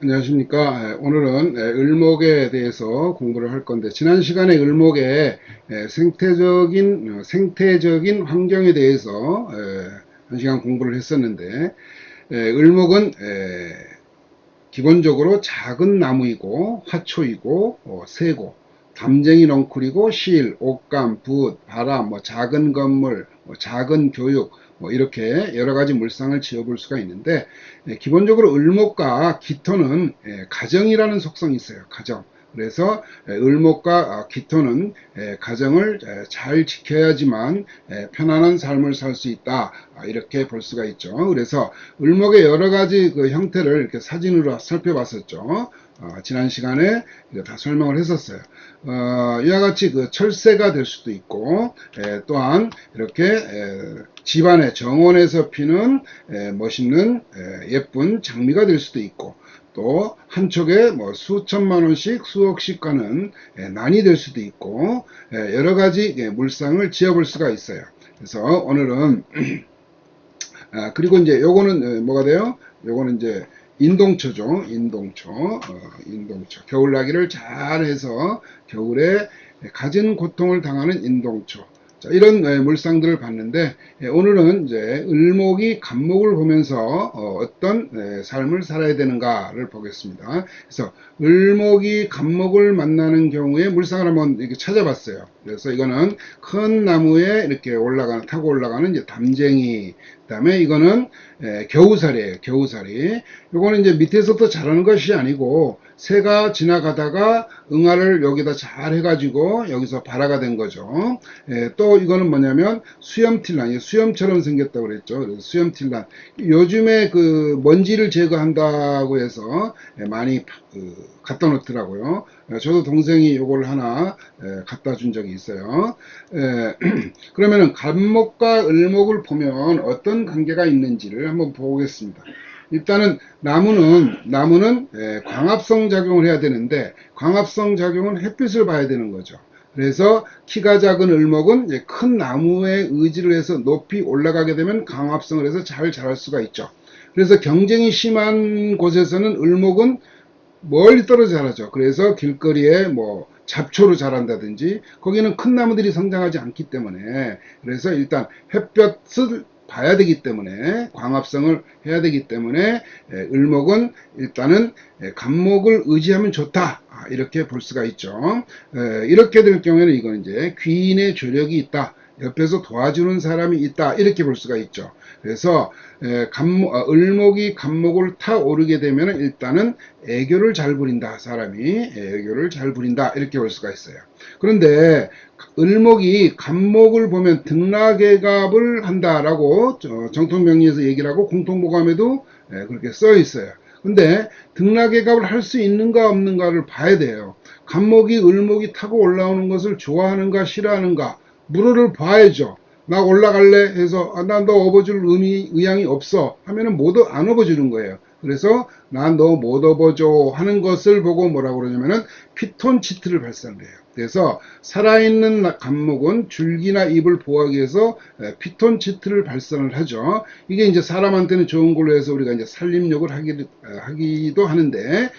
안녕하십니까. 에, 오늘은 에, 을목에 대해서 공부를 할 건데, 지난 시간에 을목의 에, 생태적인, 어, 생태적인 환경에 대해서 에, 한 시간 공부를 했었는데, 에, 을목은 에, 기본적으로 작은 나무이고, 화초이고, 어, 새고, 담쟁이 넝쿨이고, 실, 옷감, 붓, 바람, 뭐 작은 건물, 뭐 작은 교육, 뭐 이렇게 여러 가지 물상을 지어볼 수가 있는데 예, 기본적으로 을목과 기토는 예, 가정이라는 속성이 있어요. 가정. 그래서 예, 을목과 아, 기토는 예, 가정을 예, 잘 지켜야지만 예, 편안한 삶을 살 수 있다. 아, 이렇게 볼 수가 있죠. 그래서 을목의 여러 가지 그 형태를 이렇게 사진으로 살펴봤었죠. 어, 지난 시간에 다 설명을 했었어요. 어, 이와 같이 그 철새가 될 수도 있고, 에, 또한 이렇게 에, 집안의 정원에서 피는 에, 멋있는 에, 예쁜 장미가 될 수도 있고, 또 한쪽에 뭐 수천만 원씩 수억씩 가는 에, 난이 될 수도 있고, 에, 여러 가지 예, 물상을 지어볼 수가 있어요. 그래서 오늘은 아, 그리고 이제 요거는 에, 뭐가 돼요? 요거는 이제 인동초죠. 인동초. 어, 인동초. 겨울나기를 잘 해서 겨울에 가진 고통을 당하는 인동초. 자, 이런 에, 물상들을 봤는데 에, 오늘은 이제 을목이 간목을 보면서 어, 떤 삶을 살아야 되는가를 보겠습니다. 그래서 을목이 간목을 만나는 경우에 물상을 한번 이렇게 찾아봤어요. 그래서 이거는 큰 나무에 이렇게 올라가는 타고 올라가는 이제 담쟁이 그다음에 이거는 에, 겨우살이에요. 겨우살이. 요거는 이제 밑에서부터 자라는 것이 아니고 새가 지나가다가 응아를 여기다 잘 해가지고 여기서 발화가 된 거죠. 에, 또 이거는 뭐냐면 수염틸란, 수염처럼 생겼다고 그랬죠. 그래서 수염틸란. 요즘에 그 먼지를 제거한다고 해서 에, 많이 그, 갖다 놓더라고요. 에, 저도 동생이 요걸 하나 에, 갖다 준 적이 있어요. 에, 그러면은 간목과 을목을 보면 어떤 관계가 있는지를 한번 보겠습니다. 일단은 나무는 나무는 에, 광합성 작용을 해야 되는데 광합성 작용은 햇빛을 봐야 되는 거죠. 그래서 키가 작은 을목은 큰 나무에 의지를 해서 높이 올라가게 되면 광합성을 해서 잘 자랄 수가 있죠. 그래서 경쟁이 심한 곳에서는 을목은 멀리 떨어져 자라죠. 그래서 길거리에 뭐 잡초로 자란다든지 거기는 큰 나무들이 성장하지 않기 때문에 그래서 일단 햇볕을 봐야 되기 때문에 광합성을 해야 되기 때문에 에, 을목은 일단은 에, 간목을 의지하면 좋다 아, 이렇게 볼 수가 있죠. 에, 이렇게 될 경우에는 이건 이제 귀인의 조력이 있다. 옆에서 도와주는 사람이 있다 이렇게 볼 수가 있죠. 그래서 에, 간목, 어, 을목이 간목을 타 오르게 되면 일단은 애교를 잘 부린다 사람이 애교를 잘 부린다 이렇게 볼 수가 있어요. 그런데 을목이 간목을 보면 등락의갑을 한다라고 정통명리에서 얘기를 하고 공통보감에도 에, 그렇게 써 있어요. 근데 등락의갑을 할 수 있는가 없는가를 봐야 돼요. 간목이 을목이 타고 올라오는 것을 좋아하는가 싫어하는가 물어를 봐야죠. 나 올라갈래 해서 아, 난너 업어줄 의미 의향이 없어 하면은 못안 업어주는 거예요. 그래서 난 너 못 업어줘 하는 것을 보고 뭐라고 그러냐면은 피톤치트를 발산해요. 그래서 살아있는 감목은 줄기나 잎을 보호하기 위해서 피톤치트를 발산을 하죠. 이게 이제 사람한테는 좋은 걸로 해서 우리가 이제 살림욕을 하기 도, 하기도 하는데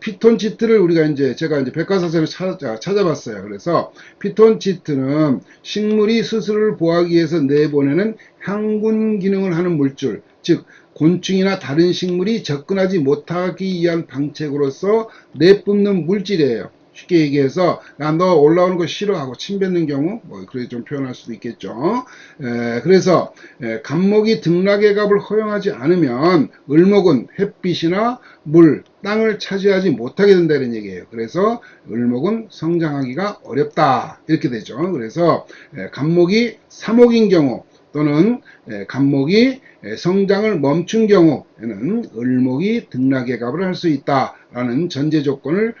피톤치트를 우리가 이제 제가 이제 백과사전을 찾아, 찾아봤어요. 그래서 피톤치트는 식물이 스스로를 보호하기 위해서 내보내는 항군 기능을 하는 물질, 즉 곤충이나 다른 식물이 접근하지 못하기 위한 방책으로서 내뿜는 물질이에요. 쉽게 얘기해서 나너 올라오는 거 싫어하고 침 뱉는 경우 뭐 그렇게 좀 표현할 수도 있겠죠. 에, 그래서 에, 간목이 등락의 값을 허용하지 않으면 을목은 햇빛이나 물, 땅을 차지하지 못하게 된다는 얘기예요. 그래서 을목은 성장하기가 어렵다 이렇게 되죠. 그래서 에, 간목이 사목인 경우 또는 간목이 성장을 멈춘 경우에는 을목이 등락의 값을 할 수 있다라는 전제 조건을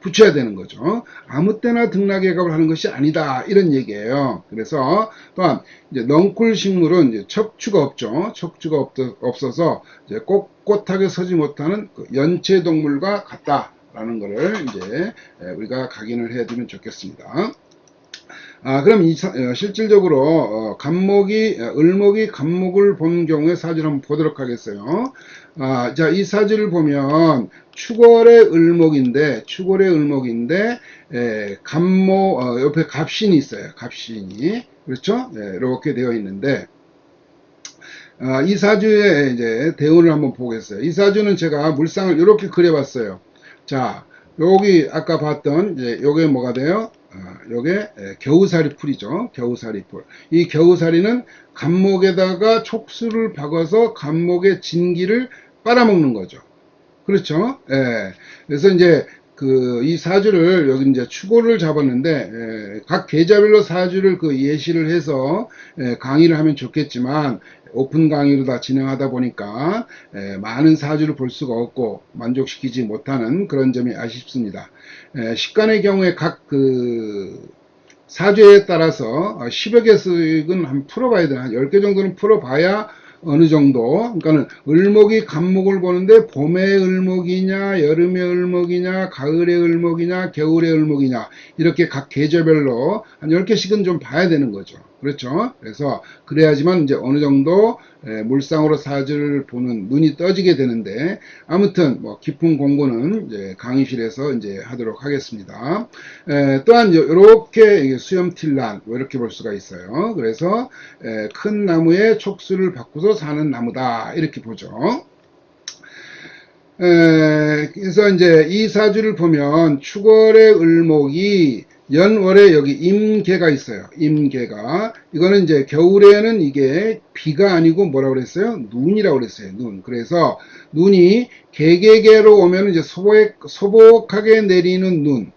붙여야 되는 거죠. 아무 때나 등락의 값을 하는 것이 아니다 이런 얘기예요. 그래서 또한 이제 넝쿨 식물은 이제 척추가 없죠. 척추가 없 어서 이제 꼿꼿하게 서지 못하는 그 연체 동물과 같다라는 것을 이제 우리가 각인을 해두면 좋겠습니다. 아, 그럼 이, 사- 어, 실질적으로, 어, 간목이, 어, 을목이 간목을 본 경우에 사주를 한번 보도록 하겠어요. 아, 자, 이 사주를 보면, 축월의 을목인데, 축월의 을목인데, 에, 간목, 어, 옆에 갑신이 있어요. 갑신이. 그렇죠? 예, 이렇게 되어 있는데, 아, 이 사주의 이제 대운을 한번 보겠어요. 이 사주는 제가 물상을 이렇게 그려봤어요. 자, 여기 아까 봤던 이제 요게 뭐가 돼요? 아, 요게 에, 겨우살이 풀이죠. 겨우살이 풀. 이 겨우살이는 간목에다가 촉수를 박아서 간목의 진기를 빨아먹는 거죠. 그렇죠? 예. 그래서 이제 그 이 사주를 여기 이제 추고를 잡았는데 예, 각 계좌별로 사주를 그 예시를 해서 예, 강의를 하면 좋겠지만 오픈 강의로 다 진행하다 보니까 예, 많은 사주를 볼 수가 없고 만족시키지 못하는 그런 점이 아쉽습니다. 예, 식간의 경우에 각 그 사주에 따라서 10여 개씩은 한 풀어봐야 돼요. 한 10개 정도는 풀어봐야 어느 정도, 그러니까는 을목이 간목을 보는데 봄의 을목이냐, 여름의 을목이냐, 가을의 을목이냐, 겨울의 을목이냐, 이렇게 각 계절별로 한 10개씩은 좀 봐야 되는 거죠. 그렇죠? 그래서 그래야지만 이제 어느 정도 에, 물상으로 사주를 보는 눈이 떠지게 되는데 아무튼 뭐 깊은 공부는 이제 강의실에서 이제 하도록 하겠습니다. 에, 또한 이렇게 수염틸란 뭐 이렇게 볼 수가 있어요. 그래서 에, 큰 나무에 촉수를 바꾸서 사는 나무다 이렇게 보죠. 에, 그래서 이제 이 사주를 보면 축월의 을목이 연월에 여기 임계가 있어요. 임계가. 이거는 이제 겨울에는 이게 비가 아니고 뭐라고 그랬어요? 눈이라고 그랬어요. 눈. 그래서 눈이 개개개로 오면 이제 소복, 소복하게 내리는 눈.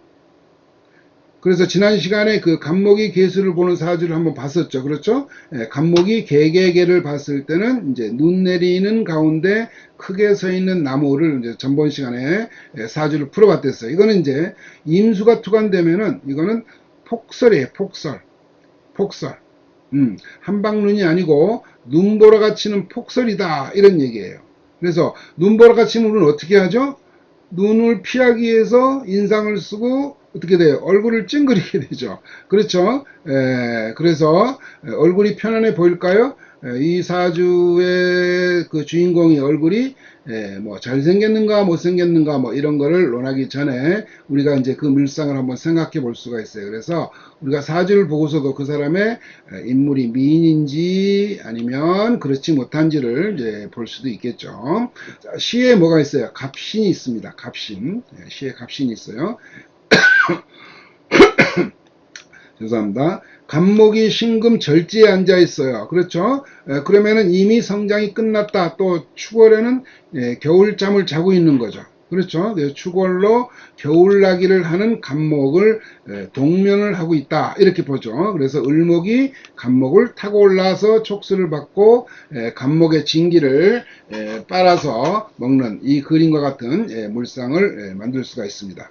그래서 지난 시간에 그 간목이 개수를 보는 사주를 한번 봤었죠. 그렇죠? 예, 간목이 개개개를 봤을 때는 이제 눈 내리는 가운데 크게 서 있는 나무를 이제 전번 시간에 예, 사주를 풀어봤댔어요. 이거는 이제 임수가 투관되면은 이거는 폭설이에요. 폭설. 폭설. 음, 한방눈이 아니고 눈보라가 치는 폭설이다. 이런 얘기예요. 그래서 눈보라가 치면 우리는 어떻게 하죠? 눈을 피하기 위해서 인상을 쓰고 어떻게 돼요? 얼굴을 찡그리게 되죠. 그렇죠? 에, 그래서 얼굴이 편안해 보일까요? 에, 이 사주의 그 주인공의 얼굴이 에, 뭐 잘생겼는가 못생겼는가 뭐 이런 거를 논하기 전에 우리가 이제 그 밀상을 한번 생각해 볼 수가 있어요. 그래서 우리가 사주를 보고서도 그 사람의 인물이 미인인지 아니면 그렇지 못한지를 이제 볼 수도 있겠죠. 자, 시에 뭐가 있어요? 갑신이 있습니다. 갑신. 예, 시에 갑신이 있어요. 죄송합니다. 간목이 신금 절지에 앉아 있어요. 그렇죠? 에, 그러면은 이미 성장이 끝났다. 또 축월에는 예, 겨울잠을 자고 있는 거죠. 그렇죠? 축월로 겨울나기를 하는 간목을 에, 동면을 하고 있다. 이렇게 보죠. 그래서 을목이 간목을 타고 올라서 촉수를 받고 에, 간목의 진기를 에, 빨아서 먹는 이 그림과 같은 예, 물상을 예, 만들 수가 있습니다.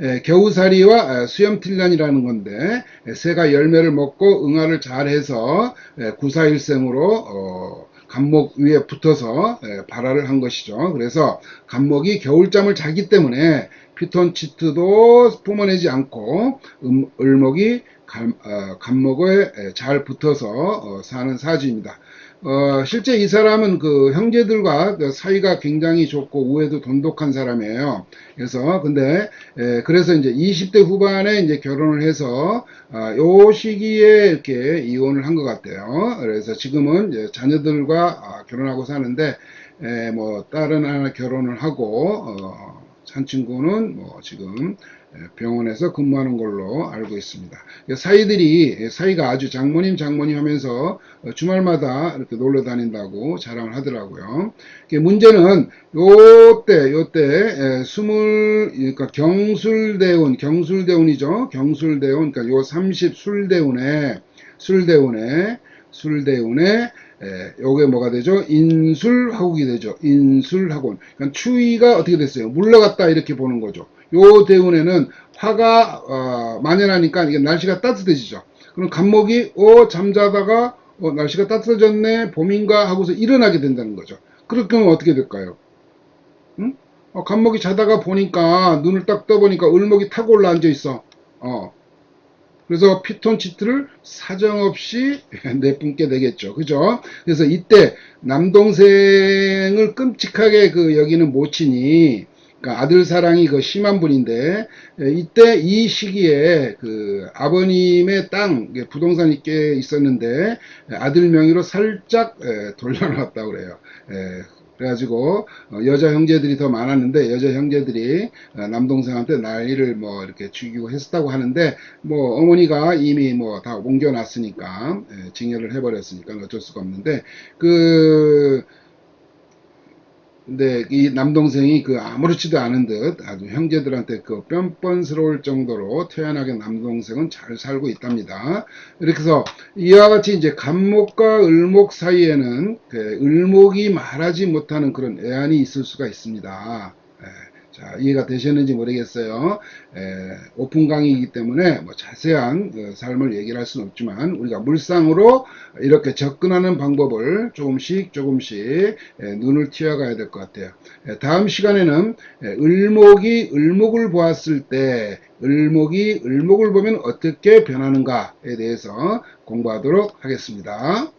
에, 겨우살이와 에, 수염틸란이라는 건데 에, 새가 열매를 먹고 응아를 잘해서 에, 구사일생으로 어, 간목 위에 붙어서 에, 발화를 한 것이죠. 그래서 간목이 겨울잠을 자기 때문에 피톤치트도 뿜어내지 않고 음, 을목이 간, 어, 간목에 에, 잘 붙어서 어, 사는 사주입니다. 어, 실제 이 사람은 그 형제들과 그 사이가 굉장히 좋고 우애도 돈독한 사람이에요. 그래서 근데 에, 그래서 이제 20대 후반에 이제 결혼을 해서 아, 요 시기에 이렇게 이혼을 한 것 같아요. 그래서 지금은 이제 자녀들과 아, 결혼하고 사는데 에, 뭐 딸은 하나 결혼을 하고 어, 한 친구는 뭐 지금 병원에서 근무하는 걸로 알고 있습니다. 사이들이 사이가 아주 장모님 장모님 하면서 주말마다 이렇게 놀러 다닌다고 자랑을 하더라고요. 문제는 요때 요때 스물 그러니까 경술대운 경술대운이죠. 경술대운 그러니까 요 30 술대운에 술대운에 술대운에 에, 요게 뭐가 되죠? 인술하국이 되죠. 인술학원. 그러니까 추위가 어떻게 됐어요? 물러갔다 이렇게 보는 거죠. 요 대운에는 화가 어, 만연하니까 이게 날씨가 따뜻해지죠. 그럼 간목이 어 잠자다가 어, 날씨가 따뜻해졌네 봄인가 하고서 일어나게 된다는 거죠. 그렇게 하면 어떻게 될까요? 응? 어, 간목이 자다가 보니까 눈을 딱 떠보니까 을목이 타고 올라 앉아 있어. 어. 그래서 피톤치트를 사정없이 내뿜게 되겠죠. 그죠? 그래서 이때 남동생을 끔찍하게 그 여기는 모친이 그러니까 아들 사랑이 그 심한 분인데 에, 이때 이 시기에 그 아버님의 땅 부동산이 꽤 있었는데 에, 아들 명의로 살짝 에, 돌려놨다고 그래요. 에, 그래가지고 어, 여자 형제들이 더 많았는데 여자 형제들이 어, 남동생한테 난리를 뭐 이렇게 죽이고 했었다고 하는데 뭐 어머니가 이미 뭐 다 옮겨놨으니까 에, 징계를 해버렸으니까 어쩔 수가 없는데 그 근데 이 남동생이 그 아무렇지도 않은 듯 아주 형제들한테 그 뻔뻔스러울 정도로 태연하게 남동생은 잘 살고 있답니다. 이렇게 해서 이와 같이 이제 간목과 을목 사이에는 그 을목이 말하지 못하는 그런 애안이 있을 수가 있습니다. 예, 자, 이해가 되셨는지 모르겠어요. 에, 오픈 강의이기 때문에 뭐 자세한 그 삶을 얘기를 할 수는 없지만 우리가 물상으로 이렇게 접근하는 방법을 조금씩 조금씩 에, 눈을 튀어가야 될 것 같아요. 에, 다음 시간에는 에, 을목이 을목을 보았을 때 을목이 을목을 보면 어떻게 변하는가에 대해서 공부하도록 하겠습니다.